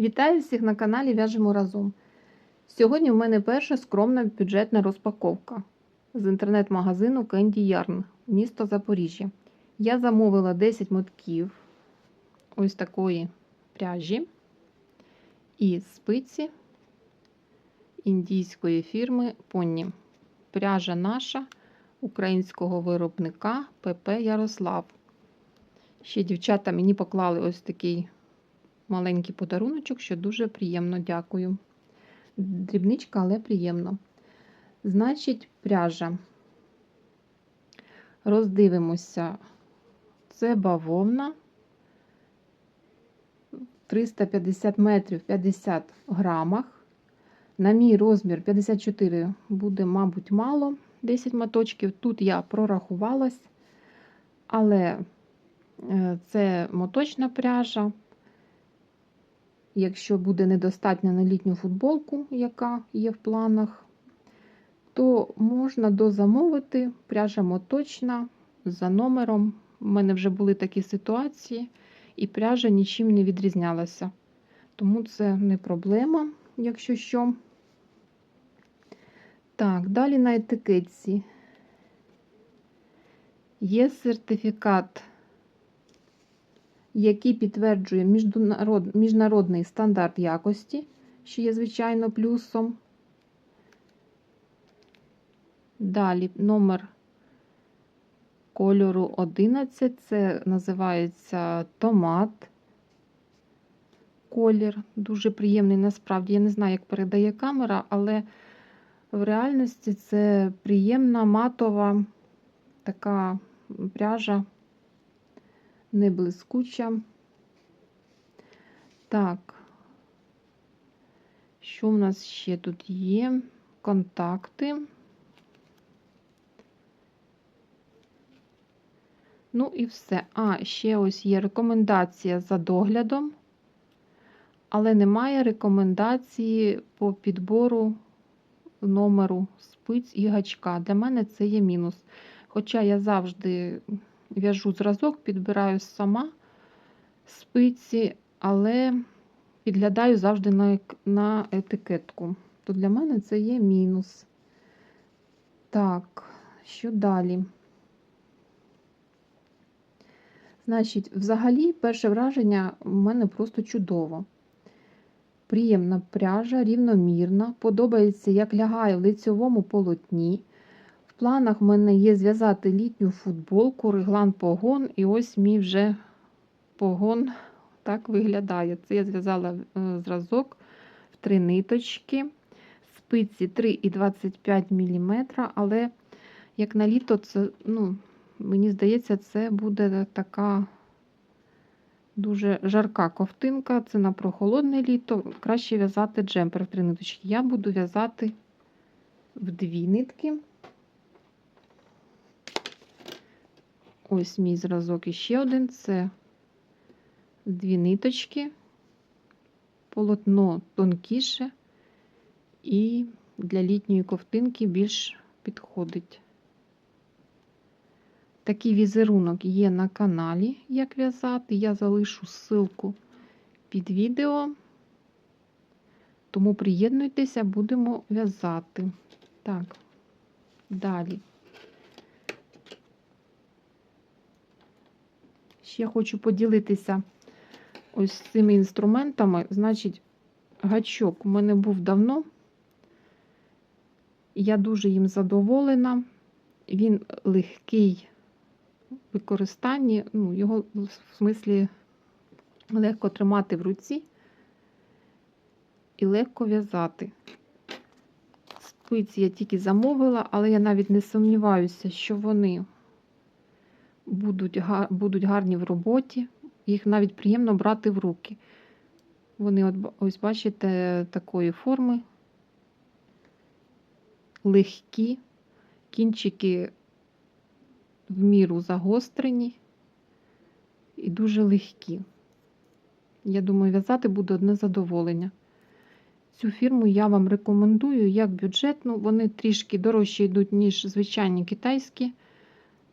Вітаю всіх на каналі В'яжемо разом. Сьогодні в мене перша скромна бюджетна розпаковка з інтернет-магазину Candy Yarn, місто Запоріжжя. Я замовила 10 мотків ось такої пряжі і спиці індійської фірми Pony. Пряжа наша українського виробника ПП Ярослав. Ще дівчата мені поклали ось такий маленький подаруночок, що дуже приємно дякую. Дрібничка, але приємно. Значить, пряжа. Роздивимося. Це бавовна. 350 метрів 50 грамах. На мій розмір 54 буде, мабуть, мало 10 моточків. Тут я прорахувалась, але е, це моточна пряжа. Якщо буде недостатньо на літню футболку, яка є в планах, то можна дозамовити пряжа моточна за номером. У мене вже були такі ситуації, і пряжа нічим не відрізнялася. Тому це не проблема, якщо що. Так, далі на етикетці є сертифікат який підтверджує міжнародний стандарт якості, що є, звичайно, плюсом. Далі номер кольору 11, це називається томат. Колір дуже приємний, насправді. Я не знаю, як передає камера, але в реальності це приємна матова така пряжа не блискуча. Так, що в нас ще тут є? Контакти. Ну і все. А, ще ось є рекомендація за доглядом, але немає рекомендації по підбору номеру спиць і гачка. Для мене це є мінус. Хоча я завжди в'яжу зразок, підбираю сама спиці, але підглядаю завжди на, на етикетку. То для мене це є мінус. Так, що далі? Значить, взагалі, перше враження в мене просто чудово. Приємна пряжа, рівномірна, подобається, як лягає в лицьовому полотні планах в мене є зв'язати літню футболку, реглан погон, і ось мій вже погон так виглядає. Це я зв'язала е, зразок в три ниточки, спиці 3,25 мм, але як на літо, це, ну, мені здається, це буде така дуже жарка ковтинка. Це на прохолодне літо. Краще в'язати джемпер в три ниточки. Я буду в'язати в дві нитки. Ось мій зразок іще один це дві ниточки, полотно тонкіше і для літньої ковтинки більш підходить. Такий візерунок є на каналі, як в'язати. Я залишу ссылку під відео, тому приєднуйтеся, будемо в'язати. Так, далі. Ще хочу поділитися ось цими інструментами. Значить, гачок у мене був давно. Я дуже їм задоволена. Він легкий в використанні, ну, його в смислі легко тримати в руці і легко в'язати. Спиці я тільки замовила, але я навіть не сумніваюся, що вони будуть будуть гарні в роботі, їх навіть приємно брати в руки. Вони, от, ось, бачите, такої форми, легкі, кінчики в міру загострені і дуже легкі. Я думаю, в'язати буде одне задоволення. Цю фірму я вам рекомендую як бюджетну, вони трішки дорожче йдуть, ніж звичайні китайські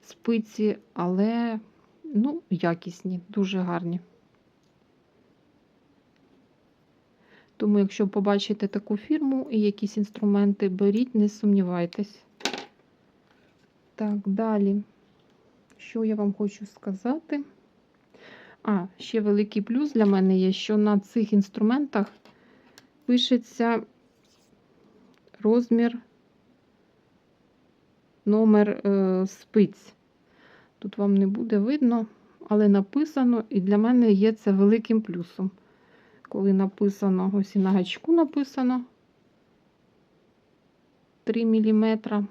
спиці, але ну, якісні, дуже гарні. Тому, якщо побачите таку фірму і якісь інструменти, беріть, не сумнівайтесь. Так, далі. Що я вам хочу сказати? А, ще великий плюс для мене є, що на цих інструментах пишеться розмір, номер е, спиць. Тут вам не буде видно, але написано, і для мене є це великим плюсом. Коли написано, ось і на гачку написано 3 мм,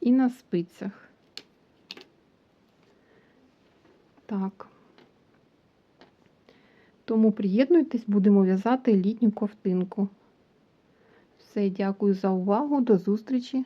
і на спицях. Так. Тому приєднуйтесь, будемо в'язати літню ковтинку. Все, дякую за увагу, до зустрічі!